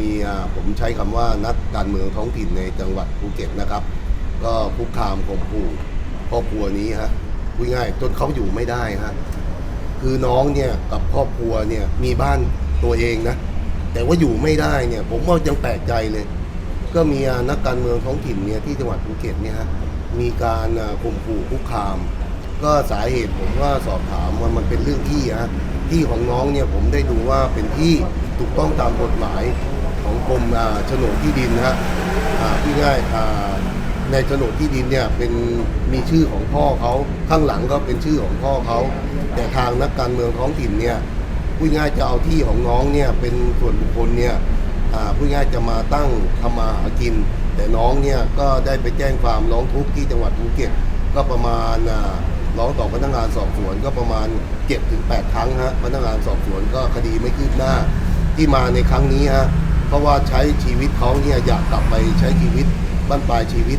มีผมใช้คำว่านักการเมืองท้องถิ่นในจังหวัดภูเก็ตนะครับ ก็คุกคามข่มขู่ครอบครัวนี้ฮะพูดง่ายจนเขาอยู่ไม่ได้ฮะคือน้องเนี่ยกับครอบครัวเนี่ยมีบ้านตัวเองนะแต่ว่าอยู่ไม่ได้เนี่ย ผมว่ายังแปลกใจเลย ก็มีนักการเมืองท้องถิ่นเนี่ยที่จังหวัดภูเก็ตเนี่ยฮะมีการข่มขู่คุกคาม ก็สาเหตุผมว่าสอบถามว่ามันเป็นเรื่องที่ฮะที่ของน้องเนี่ยผมได้ดูว่าเป็นที่ถูกต้องตามกฎหมาย ของกรมอ่าโฉนดที่ดินนะฮะที่ง่ายในโฉนดที่ดินเนี่ยเป็นมีชื่อของพ่อเขาข้างหลังก็เป็นชื่อของพ่อเขาแต่ทางนักการเมืองท้องถิ่นเนี่ยพูดง่ายจะเอาที่ของน้องเนี่ยเป็นส่วนบุคคลเนี่ยพูดง่ายจะมาตั้งทำมาหากิน แต่น้องเนี่ยก็ได้ไปแจ้งความร้องทุกข์ที่จังหวัดภูเก็ตก็ประมาณร้องต่อพนักงานสอบสวนก็ประมาณ7ถึง8ครั้งฮะพนักงานสอบสวนก็คดีไม่คืบหน้าที่มาในครั้งนี้ฮะ เพราะว่าใช้ชีวิตเขาเนี่ยอยากกลับไปใช้ชีวิตบ้านปลายชีวิต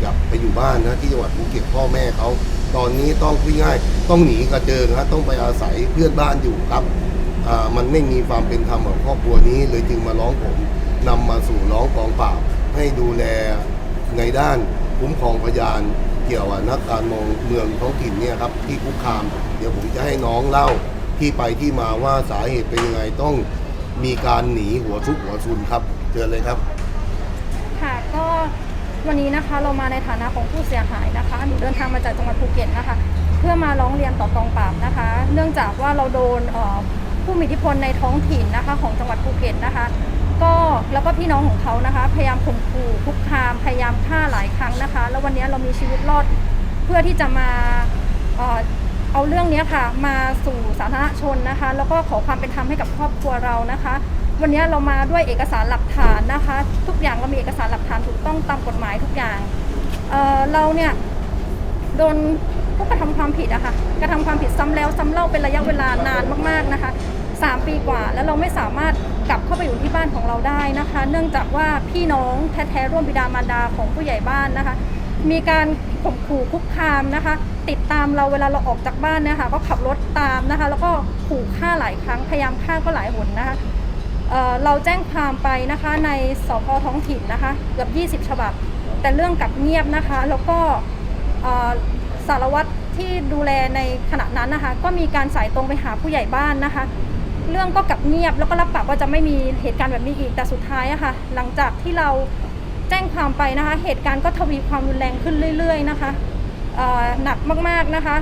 อยากไปอยู่บ้านนะที่จังหวัดภูเก็ตพ่อแม่เขาตอนนี้ต้องพูดง่ายต้องหนีกระเจิงฮะต้องไปอาศัยเพื่อนบ้านอยู่ครับมันไม่มีความเป็นธรรมกับครอบครัวนี้เลยจึงมาร้องผมนำมาสู่ร้องกองปราบให้ดูแลในด้านคุ้มครองพยานเกี่ยวกับนักการเมืองเมืองท้องถิ่นเนี่ยครับที่คุกคาม เดี๋ยวผมจะให้น้องเล่าที่ไปที่มาว่าสาเหตุเป็นยังไงต้อง มีการหนีหัวซุกหัวซุนครับเชิญเลยครับ ค่ะก็วันนี้นะคะเรามาในฐานะของผู้เสียหายนะคะหนูเดินทางมาจากจังหวัดภูเก็ตนะคะ เพื่อมาร้องเรียนต่อกองปราบนะคะ เนื่องจากว่าเราโดนผู้มีอิทธิพลในท้องถิ่นนะคะ ของจังหวัดภูเก็ตนะคะ ก็แล้วก็พี่น้องของเขานะคะ พยายามข่มขู่คุกคามพยายามฆ่าหลายครั้งนะคะ แล้ววันนี้เรามีชีวิตรอดเพื่อที่จะมา เอาเรื่องนี้ค่ะมาสู่สาธารณชนนะคะ แล้วก็ขอความเป็นธรรมให้กับครอบครัวเรานะคะ วันนี้เรามาด้วยเอกสารหลักฐานนะคะ ทุกอย่างเรามีเอกสารหลักฐานถูกต้องตามกฎหมายทุกอย่างเเราเนี่ยโดนผู้กระทำความผิดอะค่ะกระทำความผิดซ้ำแล้วซ้ำเล่าเป็นระยะเวลานานมากๆนะคะสามปีกว่าแล้วเราไม่สามารถกลับเข้าไปอยู่ที่บ้านของเราได้นะคะ เนื่องจากว่าพี่น้องแท้ๆร่วมบิดามารดาของผู้ใหญ่บ้านนะคะ มีการข่มขู่คุกคามนะคะ ติดตามเราเวลาเราออกจากบ้านเนี่ยค่ะก็ขับรถตามนะคะ แล้วก็ขู่ฆ่าหลายครั้งพยายามฆ่าก็หลายหนนะคะเเราแจ้งความไปนะคะในสพท้องถิ่นนะคะเกือบ20 ฉบับ แต่เรื่องกลับเงียบนะคะ แล้วก็สารวัตรที่ดูแลในขณะนั้นนะคะ ก็มีการสายตรงไปหาผู้ใหญ่บ้านนะคะ เรื่องก็กลับเงียบแล้วก็รับปากว่าจะไม่มีเหตุการณ์แบบนี้อีกแต่สุดท้ายอะค่ะหลังจากที่เรา จ้งความไปนะคะ เหตุการณ์ก็ทวีความรุนแรงขึ้นเรื่อย ๆ นะคะหนักมากๆนะคะ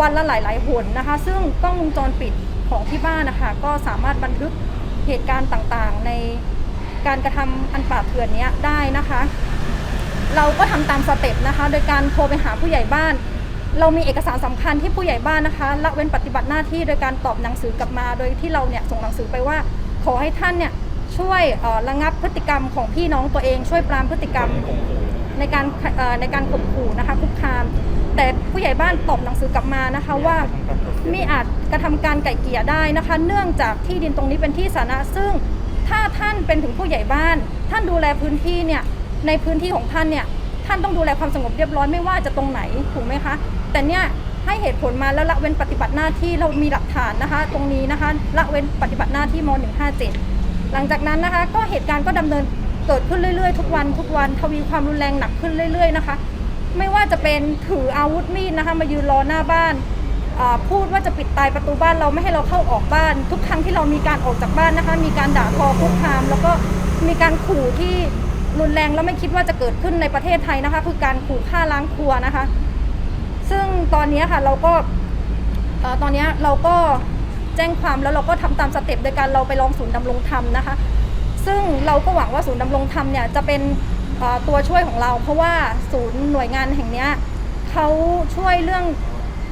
วันละหลายๆหนนะคะ ซึ่งกล้องวงจรปิดของที่บ้านนะคะก็สามารถบันทึกเหตุการณ์ต่างๆ ในการกระทำอันป่าเถื่อนนี้ได้นะคะ เราก็ทำตามสเต็ปนะคะ โดยการโทรไปหาผู้ใหญ่บ้าน เรามีเอกสารสำคัญที่ผู้ใหญ่บ้านนะคะละเว้นปฏิบัติหน้าที่โดยการตอบหนังสือกลับมา โดยที่เราเนี่ยส่งหนังสือไปว่า ขอให้ท่านเนี่ย ช่วยเอ่อระงับพฤติกรรมของพี่น้องตัวเอง ช่วยปรามพฤติกรรมในการเอ่อในการข่มขู่นะคะคุกคาม แต่ผู้ใหญ่บ้านตอบหนังสือกลับมานะคะว่าไม่อาจกระทำการไก่เกลี่ยได้นะคะ เนื่องจากที่ดินตรงนี้เป็นที่สาธารณะซึ่ง ถ้าท่านเป็นถึงผู้ใหญ่บ้าน ท่านดูแลพื้นที่เนี่ยในพื้นที่ของท่านเนี่ยท่านต้องดูแลความสงบเรียบร้อยไม่ว่าจะตรงไหนถูกไหมคะ แต่เนี่ยให้เหตุผลมาแล้วละเว้นปฏิบัติหน้าที่เรามีหลักฐานนะคะ ตรงนี้นะคะละเว้นปฏิบัติหน้าที่ม .157 หลังจากนั้นนะคะ ก็เหตุการณ์ก็ดำเนินเกิดขึ้นเรื่อยๆ ทุกวันทุกวันทวีความรุนแรงหนักขึ้นเรื่อย ๆนะคะ ไม่ว่าจะเป็นถืออาวุธมีดนะคะ มายืนรอหน้าบ้านพูดว่าจะปิดตายประตูบ้านเราไม่ให้เราเข้าออกบ้าน ทุกครั้งที่เรามีการออกจากบ้านนะคะ มีการด่าทอคุกคาม แล้วก็มีการขู่ที่รุนแรงแล้วไม่คิดว่าจะเกิดขึ้นในประเทศไทยนะคะ คือการขู่ฆ่าล้างครัวนะคะ ซึ่งตอนนี้ค่ะเราก็ตอนนี้เราก็ แจ้งความแล้วเราก็ทำตามสเต็ปโดยการเราไปร้องศูนย์ดำรงธรรมนะคะ ซึ่งเราก็หวังว่าศูนย์ดำรงธรรมเนี่ยจะเป็นตัวช่วยของเรา เพราะว่าศูนย์หน่วยงานแห่งเนี้ยเขาช่วยเรื่อง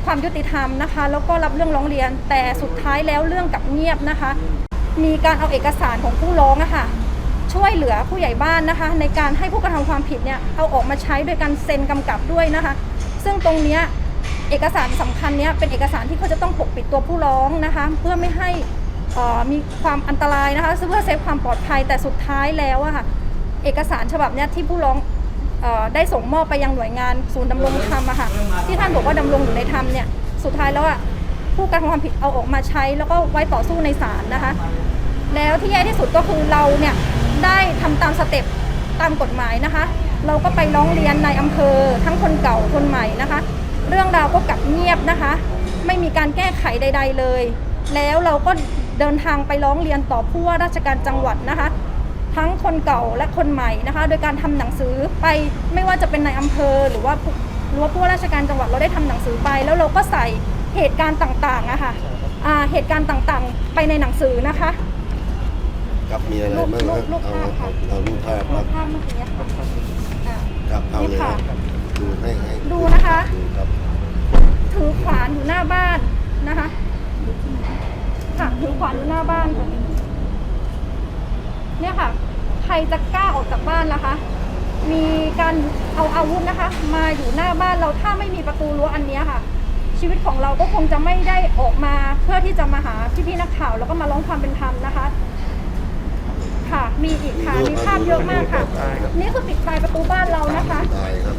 ความยุติธรรมนะคะ แล้วก็รับเรื่องร้องเรียนแต่สุดท้ายแล้วเรื่องกับเงียบนะคะ มีการเอาเอกสารของผู้ร้องอะค่ะช่วยเหลือผู้ใหญ่บ้านนะคะ ในการให้ผู้กระทำความผิดเนี่ยเอาออกมาใช้โดยการเซ็นกำกับด้วยนะคะ ซึ่งตรงเนี้ย เอกสารสำคัญเนี้ยเป็นเอกสารที่เขาจะต้องปกปิดตัวผู้ร้องนะคะ เพื่อไม่ให้มีความอันตรายนะคะเพื่อเซฟความปลอดภัยแต่สุดท้ายแล้วอะค่ะเอกสารฉบับเนี้ยที่ผู้ร้องอได้ส่งมอบไปยังหน่วยงานศูนย์ดำรงธรรมอะค่ะที่ท่านบอกว่าดำรงอยู่ในธรรมเนี่ยสุดท้ายแล้วอะผู้กระทำความผิดเอาออกมาใช้ แล้วก็ไว้ต่อสู้ในศาลนะคะ แล้วที่แย่ที่สุดก็คือเราเนี่ยได้ทำตามสเต็ปตามกฎหมายนะคะ เราก็ไปร้องเรียนในอำเภอทั้งคนเก่าคนใหม่นะคะ เรื่องราวก็กลับเงียบนะคะ ไม่มีการแก้ไขใด ๆเลย แล้วเราก็เดินทางไปร้องเรียนต่อผู้ว่าราชการจังหวัดนะคะ ทั้งคนเก่าและคนใหม่นะคะ โดยการทำหนังสือไปไม่ว่าจะเป็นในอำเภอ หรือว่าผู้หรือว่าผู้ว่าราชการจังหวัดเราได้ทำหนังสือไป แล้วเราก็ใส่เหตุการณ์ต่างๆอะค่ะอ่าเหตุการณ์ต่างๆ ไปในหนังสือนะคะครับมีอะไรบ้างรูฮะปรูปเอาภาพค่ะเอาเอารูปภาพครูรับปภาพเมื่อกี้ค่ะอ่าครับเอาเลยนี่ค่ะครับ ดูให้ให้ดูนะคะ ดูครับถือขวานอยู่หน้าบ้านนะคะค่ะถือขวานอยู่หน้าบ้านค่ะเนี่ยค่ะ ใครจะกล้าออกจากบ้านล่ะคะ มีการเอาอาวุธนะคะ มาอยู่หน้าบ้านเราถ้าไม่มีประตูรั้วอันเนี้ยค่ะ ชีวิตของเราก็คงจะไม่ได้ออกมาเพื่อที่จะมาหาพี่ๆนักข่าว แล้วก็มาร้องความเป็นธรรมนะคะ ค่ะ มีอีกค่ะมีภาพเยอะมากค่ะ นี่คือปิดตายประตูบ้านเรานะคะ ตายครับ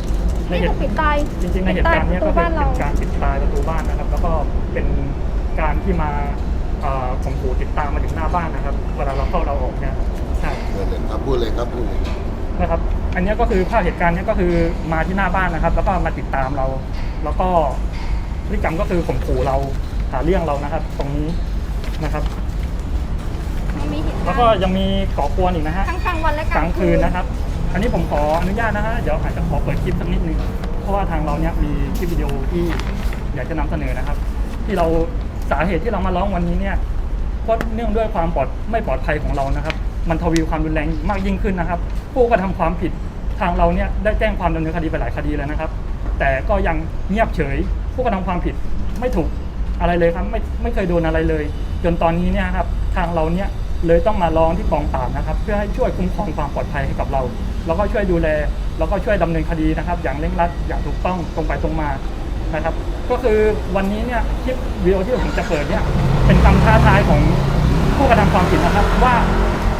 นี่คือปิดตายจริงๆในเหตุการณ์เนี้ยก็ปิดตายประตูบ้านเป็นเราการปิดตายประตูบ้านนะครับ แล้วก็เป็นการที่มาเอ่อข่มขู่ติดตามมาถึงหน้าบ้านนะครับ เวลาเราเข้าเราออกเนี่ยใช่เชิญเลยครับพูดเลยครับพูดเลยนะครับ อันเนี้ยก็คือภาพเหตุการณ์เนี้ยก็คือมาที่หน้าบ้านนะครับ แล้วก็มาติดตามเรา แล้วก็พฤติกรรมก็คือข่มขู่เราหาเรื่องเรานะครับ ตรงนี้นะครับยังมีเหตุแล้กาวรก็ณ์ยังมีก่อกวนอีกนะฮะทั้งกลางวันและกกลาลางงคืคืนนนะครับ อันนี้ผมขออนุญาตนะฮะเดี๋ยวอาจจะขอเปิดคลิปสักนิดนึงเพราะว่าทางเราเนี่ยมีคลิปวิดีโอที่อยากจะนำเสนอนะครับ ที่เราสาเหตุที่เรามาร้องวันนี้เนี่ยก็เนื่องด้วยความปลอดไม่ปลอดภัยของเรานะครับ มันทวีความรุนแรงมากยิ่งขึ้นนะครับ ผู้กระทำความผิดทางเราเนี่ยได้แจ้งความดำเนินคดีไปหลายคดีแล้วนะครับ แต่ก็ยังเงียบเฉย ผู้กระทำความผิดไม่ถูกอะไรเลยครับไม่ไม่เคยโดนอะไรเลย จนตอนนี้เนี่ยครับทางเราเนี่ยเลยต้องมาร้องที่กองปราบนะครับ เพื่อให้ช่วยคุ้มครองความปลอดภัยให้กับเรา แล้วก็ช่วยดูแล แล้วก็ช่วยดำเนินคดีนะครับ อย่างเร่งรัดอย่างถูกต้องตรงไปตรงมานะครับ ก็คือวันนี้เนี่ยคลิปวิดีโอที่ผมจะเปิดเนี่ยเป็นคำท้าทายของผู้กระทำความผิดนะครับ ว่า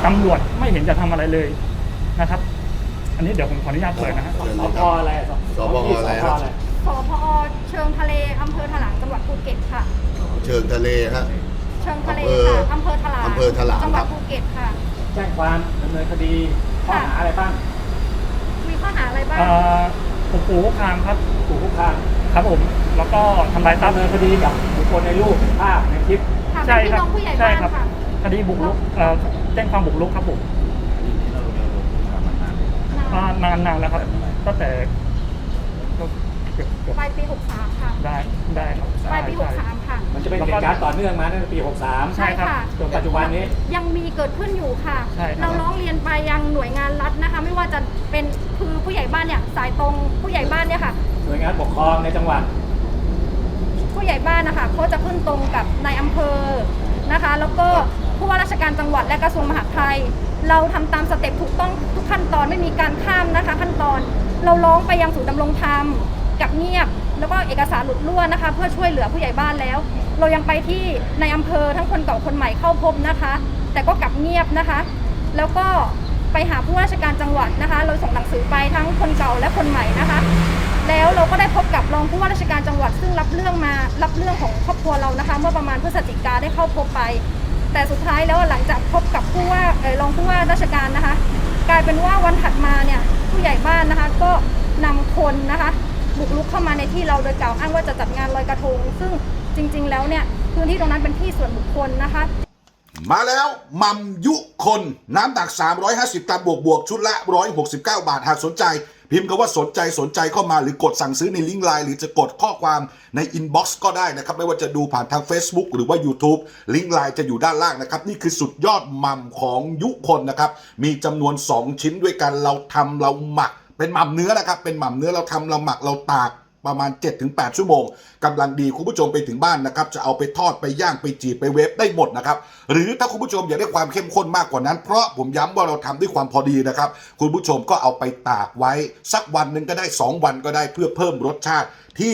ตำรวจไม่เห็นจะทำอะไรเลยนะครับ อันนี้เดี๋ยวผมขออนุญาตเปิดนะฮะเชิญสเลยพครับอะไรสพอะไรครับสพอเชิงทะเลอำเภอถลางจังหวัดภูเก็ตค่ะ เชิงทะเลฮะเชิงทะเลอำเภอค่ะอำเภอถลางอำเภอถลางจังหวัดครับภูเก็ตค่ะแจ้งความดำเนินคดีข้อหาอะไรบ้างมี ข้อหาอะไรบ้างเอ่อผมปู่คุกคามครับ ถูกคุกคามครับผม แล้วก็ทำลายทรัพดำย์ เนินคดีกับบุคคลในรูปภาพในคลิปค่ะใช่เป็นครัพี่น้องผู้ใหญ่ใช่บ้านครับ ค่ะคดีบุกรุกเอ่อแจ้งความบุกรุกครับผมอ่านานนานแล้วครับตั้งแต่ก็เกือบเกือบปลายปี 63 ค่ะได้ได้ครับปลายปี ใช่ใช่63 ค่ะ มันจะเป็นเหตุการณ์ต่อเนื่องมาตั้งแต่ปี 63ใช่ครับค่ะจนปัจจุบันนี้ ยังมีเกิดขึ้นอยู่ค่ะ ใช่ครับ เราร้องเรียนไปยังหน่วยงานรัฐนะคะ ไม่ว่าจะเป็นคือผู้ใหญ่บ้านเนี่ยสายตรงผู้ใหญ่บ้านเนี่ยค่ะ หน่วยงานปกครองในจังหวัด ผู้ใหญ่บ้านนะคะเขาจะขึ้นตรงกับนายอำเภอนะคะ แล้วก็ผู้ว่าราชการจังหวัดและกระทรวงมหาดไทย เราทำตามสเต็ปถูกต้องทุกขั้นตอนไม่มีการข้ามนะคะ ขั้นตอนเราร้องไปยังศูนย์ดำรงธรรมกับเงียบ แล้วก็เอกสารหลุดรั่วนะคะ เพื่อช่วยเหลือผู้ใหญ่บ้านแล้ว เรายังไปที่ในอำเภอทั้งคนเก่าคนใหม่เข้าพบนะคะ แต่ก็กลับเงียบนะคะ แล้วก็ไปหาผู้ว่าราชการจังหวัดนะคะ เราส่งหนังสือไปทั้งคนเก่าและคนใหม่นะคะ แล้วเราก็ได้พบกับรองผู้ว่าราชการจังหวัด ซึ่งรับเรื่องมารับเรื่องของครอบครัวเรานะคะ เมื่อประมาณพฤศจิกาได้เข้าพบไป แต่สุดท้ายแล้วหลังจากพบกับผู้ว่ารองผู้ว่าราชการนะคะ กลายเป็นว่าวันถัดมาเนี่ยผู้ใหญ่บ้านนะคะก็นำคนนะคะ บุกรุกเข้ามาในที่เราโดยกล่าวอ้างว่าจะจัดงานลอยกระทง ซึ่งจริง ๆ แล้วเนี่ยพื้นที่ตรงนั้นเป็นที่ส่วนบุคคลนะคะ มาแล้วมัมยุคนน้ำหนัก 350 กรัมบวกบวกชุดละ 169 บาทหากสนใจ พิมพ์คำว่าสนใจสนใจเข้ามาหรือกดสั่งซื้อในลิงก์ไลน์หรือจะกดข้อความในอินบ็อกซ์ก็ได้นะครับ ไม่ว่าจะดูผ่านทาง Facebook หรือว่า YouTube ลิงก์ไลน์จะอยู่ด้านล่างนะครับ นี่คือสุดยอดมัมของยุคนนะครับ มีจำนวน 2 ชิ้นด้วยกันเราทำเราหมัก เป็นหม่ำเนื้อนะครับ เป็นหม่ำเนื้อเราทำเราหมักเราตากประมาณ 7-8 ชั่วโมงกำลังดีคุณผู้ชมไปถึงบ้านนะครับ จะเอาไปทอดไปย่างไปจีบไปเวฟได้หมดนะครับ หรือถ้าคุณผู้ชมอยากได้ความเข้มข้นมากกว่านั้น เพราะผมย้ำว่าเราทำด้วยความพอดีนะครับ คุณผู้ชมก็เอาไปตากไว้ สักวันหนึ่งก็ได้ 2 วันก็ได้เพื่อเพิ่มรสชาติที่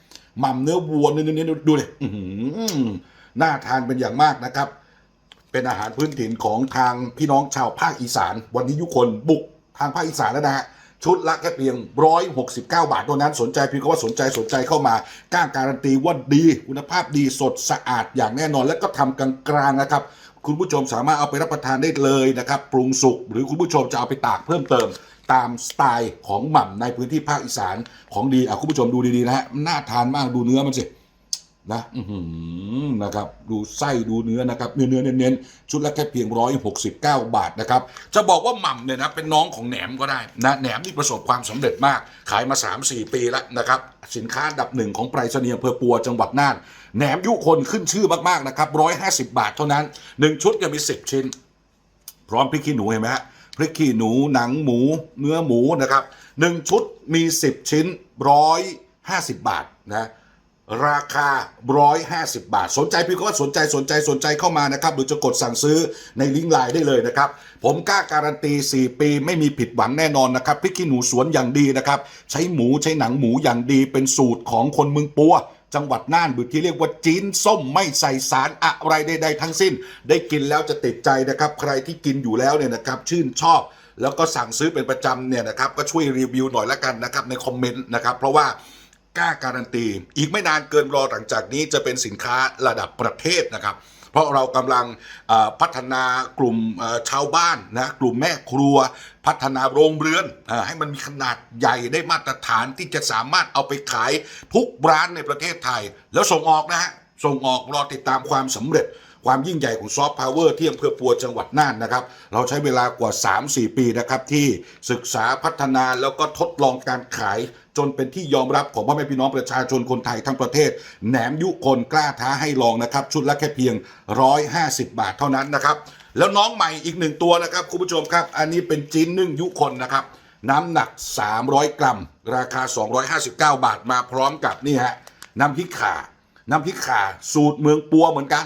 หม่ำเนื้อวัวเนื้อเนื้อดูเลยน่าทานเป็นอย่างมากนะครับ เป็นอาหารพื้นถิ่นของทางพี่น้องชาวภาคอีสาน วันนี้ยุคนบุกทางภาคอีสานแล้วนะฮะชุดละแค่เพียง 169 บาทเท่านั้นสนใจเพียงก็ว่าสนใจสนใจเข้ามาก้าการันตีว่าดีคุณภาพดีสดสะอาดอย่างแน่นอน และก็ทำกลางๆนะครับ คุณผู้ชมสามารถเอาไปรับประทานได้เลยนะครับ ปรุงสุกหรือคุณผู้ชมจะเอาไปตากเพิ่มเติม ตามสไตล์ของหม่ำในพื้นที่ภาคอีสานของดีอะคุณผู้ชมดูดีๆนะฮะน่าทานมากดูเนื้อมันสิ นะนะครับดูไส้ดูเนื้อนะครับเนื้อเนื้อเน้นๆชุดละแค่เพียงร้อยหกสิบเก้าบาทนะครับจะบอกว่าหม่ำเนี่ยนะเป็นน้องของแหนมก็ได้นะแหนมนี่ประสบความสำเร็จมาก ขายมา 3-4 ปีแล้วนะครับสินค้าดับหนึ่งของไปรษณีย์อำเภอปัวจังหวัดน่านแหนมยุคนขึ้นชื่อมากๆนะครับร้อยห้าสิบบาทเท่านั้นหนึ่งชุดจะมีสิบชิ้น พร้อมพริกขี้หนูเห็นไหมฮะพริกขี้หนูหนังหมู เนื้อหมูนะครับหนึ่งชุดมี 10 ชิ้นร้อยห้าสิบบาทนะ ราคาร้อยห้าสิบบาท สนใจพี่ก็สนใจสนใจสนใจเข้ามานะครับหรือจะกดสั่งซื้อในลิงก์ไลน์ได้เลยนะครับ ผมกล้าการันตี 4 ปีไม่มีผิดหวังแน่นอนนะครับพริกขี้หนูสวนอย่างดีนะครับ ใช้หมูใช้หนังหมูอย่างดีเป็นสูตรของคนเมืองปัวจังหวัดน่านหรือที่เรียกว่าจีนส้มไม่ใส่สารอะไรใดๆทั้งสิ้น ได้กินแล้วจะติดใจนะครับ ใครที่กินอยู่แล้วเนี่ยนะครับ ชื่นชอบ แล้วก็สั่งซื้อเป็นประจำเนี่ยนะครับ ก็ช่วยรีวิวหน่อยละกันนะครับในคอมเมนต์นะครับ เพราะว่า กล้าการันตี อีกไม่นานเกินรอหลังจากนี้จะเป็นสินค้าระดับประเทศนะครับ เพราะเรากำลังพัฒนากลุ่มชาวบ้านนะกลุ่มแม่ครัว พัฒนาโรงเรือนอให้มันมีขนาดใหญ่ได้มาตรฐานที่จะสามารถเอาไปขายทุกร้านในประเทศไทย แล้วส่งออกนะฮะส่งออกรอติดตามความสำเร็จ ความยิ่งใหญ่ของซอฟต์พาวเวอร์ที่อำเภอปัวจังหวัดน่านนะครับ เราใช้เวลากว่า 3-4 ปีนะครับที่ศึกษาพัฒนาแล้วก็ทดลองการขายจนเป็นที่ยอมรับของพ่อแม่พี่น้องประชาชนคนไทยทั้งประเทศ แหนมยุคนกล้าท้าให้ลองนะครับ ชุดละแค่เพียง 150 บาทเท่านั้นนะครับ แล้วน้องใหม่อีกหนึ่งตัวนะครับคุณผู้ชมครับ อันนี้เป็นจีนนึ่งยุคนนะครับ น้ำหนัก 300 กรัม ราคา 259 บาทมาพร้อมกับนี่ฮะน้ำพริกข่า น้ำพริกข่าสูตรเมืองปัวเหมือนกัน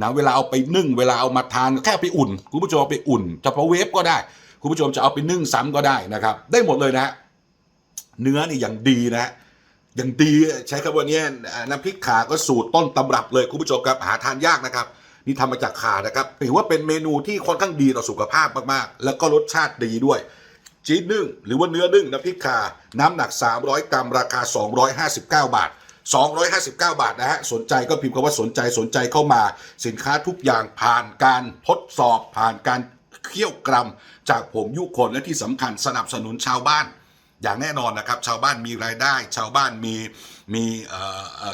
นะเวลาเอาไปนึ่งเวลาเอามาทานแค่ไปอุ่น คุณผู้ชมเอาไปอุ่นจะเพาะเวฟก็ได้ คุณผู้ชมจะเอาไปนึ่งซ้ำก็ได้นะครับ ได้หมดเลยนะเนื้อนี่อย่างดีนะอย่างดีใช้คำว่านี้น้ำพริกขาก็สูตรต้นตำรับเลยคุณผู้ชมครับหาทานยากนะครับ นี่ทำมาจากขานะครับถือว่าเป็นเมนูที่ค่อนข้างดีต่อสุขภาพมากๆ แล้วก็รสชาติดีด้วยจีนนึ่งหรือว่าเนื้อนึ่งน้ำพริกขาน้ำหนัก 300 กรัมราคา 259 บาท 259 บาทนะฮะ สนใจก็พิมพ์คำว่าสนใจสนใจเข้ามา สินค้าทุกอย่างผ่านการทดสอบผ่านการเคี่ยวกรัมจากผมยุคนและที่สำคัญสนับสนุนชาวบ้าน อย่างแน่นอนนะครับ ชาวบ้านมีรายได้ ชาวบ้านมีมี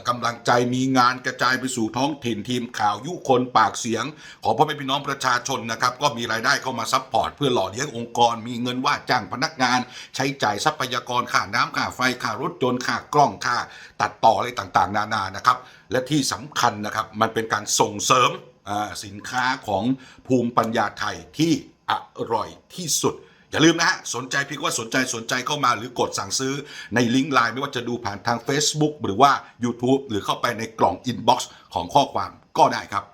กำลังใจมีงานกระจายไปสู่ท้องถิ่นทีมข่าวยุคนปากเสียง ของพ่อแม่พี่น้องประชาชนนะครับ ก็มีรายได้เข้ามาซัพพอร์ตเพื่อหล่อเลี้ยงองค์กร มีเงินว่าจ้างพนักงาน ใช้จ่ายทรัพยากรค่าน้ำค่าไฟค่ารถยนต์ค่ากล้องค่า ตัดต่ออะไรต่างๆ นานานะครับ และที่สำคัญนะครับมันเป็นการส่งเสริมสินค้าของภูมิปัญญาไทยที่อร่อยที่สุด อย่าลืมนะฮะสนใจพี่ก็ว่าสนใจสนใจเข้ามาหรือกดสั่งซื้อในลิงก์ไลน์ไม่ว่าจะดูผ่านทาง Facebook หรือว่า YouTube หรือเข้าไปในกล่องอินบ็อกซ์ของข้อความก็ได้ครับ